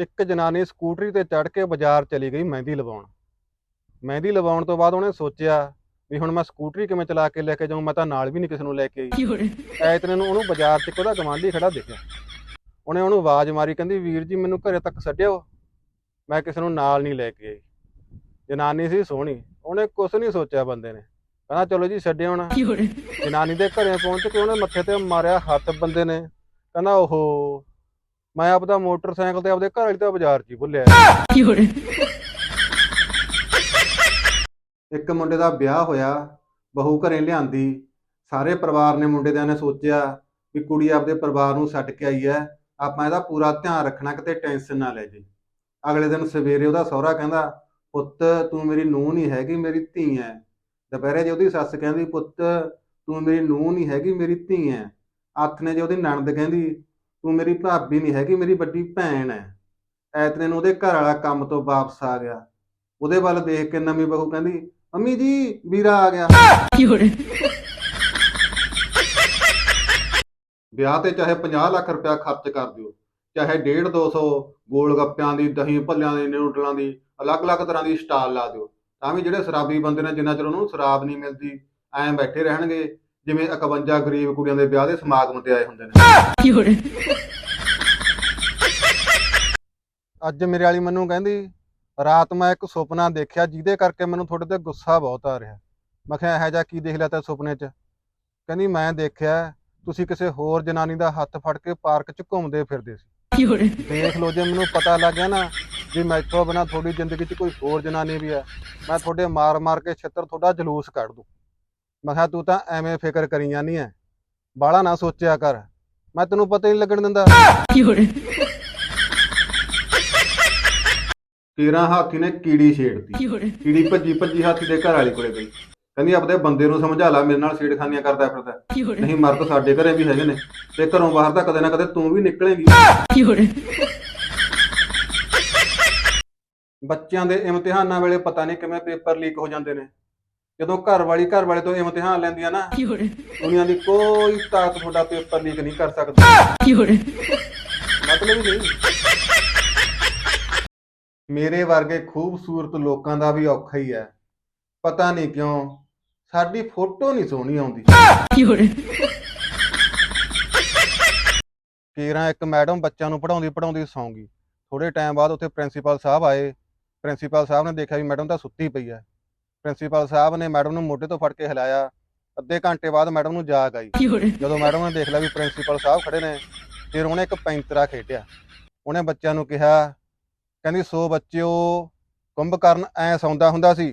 ਇੱਕ ਜਨਾਨੀ ਸਕੂਟਰੀ ਤੇ ਚੜ੍ਹ ਕੇ ਬਾਜ਼ਾਰ ਚਲੀ ਗਈ ਮਹਿੰਦੀ ਲਵਾਉਣ। ਮਹਿੰਦੀ ਲਵਾਉਣ ਤੋਂ ਬਾਅਦ ਉਹਨੇ ਸੋਚਿਆ ਵੀ ਹੁਣ ਮੈਂ ਸਕੂਟਰੀ ਕਿਵੇਂ ਚਲਾ ਕੇ ਲੈ ਕੇ ਜਾਊਂ ਮੈਂ ਤਾਂ ਨਾਲ ਵੀ ਨਹੀਂ ਕਿਸੇ ਨੂੰ ਲੈ ਕੇ ਆਈ। ਐਤਨੇ ਨੂੰ ਉਹਨੂੰ ਬਾਜ਼ਾਰ 'ਚ ਉਹਦਾ ਗਵਾਂਢੀ ਖੜਾ ਦਿਖਿਆ। ਉਹਨੇ ਉਹਨੂੰ ਆਵਾਜ਼ ਮਾਰੀ ਕਹਿੰਦੀ ਵੀਰ ਜੀ ਮੈਨੂੰ ਘਰੇ ਤੱਕ ਛੱਡਿਓ ਮੈਂ ਕਿਸੇ ਨੂੰ ਨਾਲ ਨਹੀਂ ਲੈ ਕੇ ਆਈ। ਜਨਾਨੀ ਸੀ ਸੋਹਣੀ ਉਹਨੇ ਕੁਝ ਨਹੀਂ ਸੋਚਿਆ ਬੰਦੇ ਨੇ। ਕਹਿੰਦਾ ਚਲੋ ਜੀ ਛੱਡਿਓ ਨਾ ਜਨਾਨੀ ਦੇ ਘਰੇ ਪਹੁੰਚ ਕੇ ਉਹਨੇ ਮੱਥੇ ਤੇ ਮਾਰਿਆ ਹੱਥ ਬੰਦੇ ਨੇ। ਕਹਿੰਦਾ ਓਹੋ ਮੈਂ ਆਪਦਾ ਮੋਟਰਸਾਈਕਲ ਤੇ ਆਪਦੇ ਘਰ ਵਾਲੀ ਤਾਂ ਬਾਜ਼ਾਰ 'ਚ ਹੀ ਭੁੱਲਿਆ। ਇੱਕ ਮੁੰਡੇ ਦਾ ਵਿਆਹ ਹੋਇਆ, ਬਹੂ ਘਰੇ ਲਿਆਂਦੀ। ਸਾਰੇ ਪਰਿਵਾਰ ਨੇ ਮੁੰਡੇ ਦਿਆਂ ਨੇ ਸੋਚਿਆ ਵੀ ਕੁੜੀ ਆਪਦੇ ਪਰਿਵਾਰ ਨੂੰ ਛੱਡ ਕੇ ਆਈ ਹੈ। ਆਪਾਂ ਇਹਦਾ ਪੂਰਾ ਧਿਆਨ ਰੱਖਣਾ ਕਿਤੇ ਟੈਨਸ਼ਨ ਨਾ ਲੈ ਜੇ। ਅਗਲੇ ਦਿਨ ਸਵੇਰੇ ਉਹਦਾ ਸਹੁਰਾ ਕਹਿੰਦਾ, ਪੁੱਤ, ਤੂੰ ਮੇਰੀ ਨੂੰਹ ਨਹੀਂ ਹੈਗੀ, ਮੇਰੀ ਧੀ ਹੈ। ਦੁਪਹਿਰੇ ਜੇ ਉਹਦੀ ਸੱਸ ਕਹਿੰਦੀ, ਪੁੱਤ, ਤੂੰ ਮੇਰੀ ਨੂੰਹ ਨਹੀਂ ਹੈਗੀ, ਮੇਰੀ ਧੀ ਹੈ। ਅੱਠ ਨੇ ਜੇ ਉਹਦੀ ਨਣਦ ਕਹਿੰਦੀ ਤੂੰ ਮੇਰੀ ਭਾਬੀ ਨਹੀਂ ਹੈਗੀ ਮੇਰੀ ਵੱਡੀ ਭੈਣ ਹੈ ਐਤਨੇ ਨੂੰ ਉਹਦੇ ਘਰ ਵਾਲਾ ਕੰਮ ਤੋਂ ਵਾਪਸ ਆ ਗਿਆ। ਉਹਦੇ ਵੱਲ ਦੇਖ ਕੇ ਨਵੀਂ ਬਹੂ ਕਹਿੰਦੀ ਮੰਮੀ ਜੀ ਵੀਰਾ ਆ ਗਿਆ। ਵਿਆਹ ਤੇ ਚਾਹੇ 50 ਲੱਖ ਰੁਪਇਆ ਖਰਚ ਕਰ ਦਿਓ ਚਾਹੇ 1.5 200 ਗੋਲ ਗੱਪਿਆਂ ਦੀ ਦਹੀਂ ਭੱਲਿਆਂ ਦੀ ਨਿਊਡਲਾਂ ਦੀ ਅਲੱਗ-ਅਲੱਗ ਤਰ੍ਹਾਂ ਦੀ ਸਟਾਲ ਲਾ ਦਿਓ। ਤਾਂ ਵੀ ਜਿਹੜੇ ਸ਼ਰਾਬੀ ਬੰਦੇ ਨੇ ਜਿੰਨਾ ਚਿਰ ਉਹਨੂੰ ਸ਼ਰਾਬ ਨਹੀਂ ਮਿਲਦੀ ਐਂ ਬੈਠੇ ਰਹਿਣਗੇ। ਜਿਵੇਂ 51 ਗਰੀਬ ਕੁੜੀਆਂ ਦੇ ਵਿਆਹ ਦੇ ਸਮਾਗਮ ਤੇ ਆਏ ਹੁੰਦੇ ਨੇ। ਅੱਜ ਮੇਰੇ ਵਾਲੀ ਮੈਨੂੰ ਕਹਿੰਦੀ, ਰਾਤ ਮੈਂ ਇੱਕ ਸੁਪਨਾ ਦੇਖਿਆ ਜਿਹਦੇ ਕਰਕੇ ਮੈਨੂੰ ਤੁਹਾਡੇ ਤੇ ਗੁੱਸਾ ਬਹੁਤ ਆ ਰਿਹਾ। ਮੈਂ ਕਿਹਾ, ਇਹੋ ਜਿਹਾ ਕੀ ਦੇਖ ਲਿਆ ਤਾ ਸੁਪਨੇ 'ਚ? ਕਹਿੰਦੀ, ਮੈਂ ਦੇਖਿਆ, ਤੁਸੀਂ ਕਿਸੇ ਹੋਰ ਜਨਾਨੀ ਦਾ ਹੱਥ ਫੜ ਕੇ ਪਾਰਕ 'ਚ ਘੁੰਮਦੇ ਫਿਰਦੇ ਸੀ। ਦੇਖ ਲਓ ਜੇ ਮੈਨੂੰ ਪਤਾ ਲੱਗ ਗਿਆ ਨਾ ਵੀ ਮੈਥੋਂ ਬਿਨਾ ਤੁਹਾਡੀ ਜ਼ਿੰਦਗੀ 'ਚ ਕੋਈ ਹੋਰ ਜਨਾਨੀ ਵੀ ਹੈ, ਮੈਂ ਤੁਹਾਡੇ ਮਾਰ-ਮਾਰ ਕੇ ਛਿੱਤਰ ਤੁਹਾਡਾ ਜਲੂਸ ਕੱਢ ਦੂੰ। ਮੈਂ ਕਿਹਾ ਤੂੰ ਤਾਂ ਐਵੇਂ ਫਿਕਰ ਕਰੀ ਜਾਂਦੀ ਐ। ਬਾਲਾ ਨਾ ਸੋਚਿਆ ਕਰ। ਮੈਂ ਤੈਨੂੰ ਪਤਾ ਹੀ ਨਹੀਂ ਲੱਗਣ ਦਿੰਦਾ। ਤੇਰਾ ਹਾਥੀ ਨੇ ਕੀੜੀ ਛੇੜਤੀ। ਕੀੜੀ ਭੱਜੀ ਭੱਜੀ ਹਾਥੀ ਦੇ ਘਰ ਵਾਲੀ ਕੋਲੇ ਗਈ। ਕਹਿੰਦੀ ਆਪਦੇ ਬੰਦੇ ਨੂੰ ਸਮਝਾ ਲੈ ਮੇਰੇ ਨਾਲ ਛੇੜਖਾਨੀਆਂ ਕਰਦਾ ਫਿਰਦਾ। ਨਹੀਂ ਮਰਦ ਸਾਡੇ ਘਰੇ ਵੀ ਹੈਗੇ ਨੇ। ਤੇ ਘਰੋਂ ਬਾਹਰ ਤਾਂ ਕਦੇ ਨਾ ਕਦੇ ਤੂੰ ਵੀ ਨਿਕਲੇਂਗੀ। ਬੱਚਿਆਂ ਦੇ ਇਮਤਿਹਾਨਾਂ ਵੇਲੇ ਪਤਾ ਨਹੀਂ ਕਿਵੇਂ ਪੇਪਰ ਲੀਕ ਹੋ ਜਾਂਦੇ ਨੇ। ਜਦੋਂ ਘਰ ਵਾਲੀ ਘਰ ਵਾਲੇ ਤੋਂ ਇਮਤਿਹਾਨ ਲੈਂਦੀਆਂ ਨਾ ਦੁਨੀਆ ਦੀ ਕੋਈ ਤਾਕਤ ਤੁਹਾਡਾ ਪੇਪਰ ਲੀਕ ਨਹੀਂ ਕਰ ਸਕਦੀ। ਮਤਲਬ ਹੀ ਨਹੀਂ। ਮੇਰੇ ਵਰਗੇ ਖੂਬਸੂਰਤ ਲੋਕਾਂ ਦਾ ਵੀ ਔਖਾ ਹੀ ਹੈ। ਪਤਾ ਨਹੀਂ ਕਿਉਂ ਸਾਡੀ ਫੋਟੋ ਨਹੀਂ ਸੋਹਣੀ ਆਉਂਦੀ। ਕੇਰਾਂ ਇੱਕ ਮੈਡਮ ਬੱਚਿਆਂ ਨੂੰ ਪੜਾਉਂਦੀ ਪੜਾਉਂਦੀ ਸੌਂਗੀ ਥੋੜੇ ਟਾਈਮ ਬਾਅਦ ਉੱਥੇ ਪ੍ਰਿੰਸੀਪਲ ਸਾਹਿਬ ਆਏ। ਪ੍ਰਿੰਸੀਪਲ ਸਾਹਿਬ ਨੇ ਦੇਖਿਆ ਵੀ ਮੈਡਮ ਤਾਂ ਸੁੱਤੀ ਪਈ ਹੈ। ਪ੍ਰਿੰਸੀਪਲ ਸਾਹਿਬ ਨੇ ਮੈਡਮ ਨੂੰ ਮੋਢੇ ਤੋਂ ਫੜ ਕੇ ਹਿਲਾਇਆ। ਅੱਧੇ ਘੰਟੇ ਬਾਅਦ ਮੈਡਮ ਨੂੰ ਜਾਗ ਆਈ। ਜਦੋਂ ਮੈਡਮ ਨੇ ਦੇਖ ਲਿਆ ਵੀ ਪ੍ਰਿੰਸੀਪਲ ਸਾਹਿਬ ਖੜੇ ਨੇ ਫਿਰ ਉਹਨੇ ਇੱਕ ਪੈਂਤਰਾ ਖੇਡਿਆ। ਉਹਨੇ ਬੱਚਿਆਂ ਨੂੰ ਕਿਹਾ ਕਹਿੰਦੀ ਸੋ ਬੱਚਿਓ ਕੁੰਭਕਰਨ ਐ ਸੌਂਦਾ ਹੁੰਦਾ ਸੀ।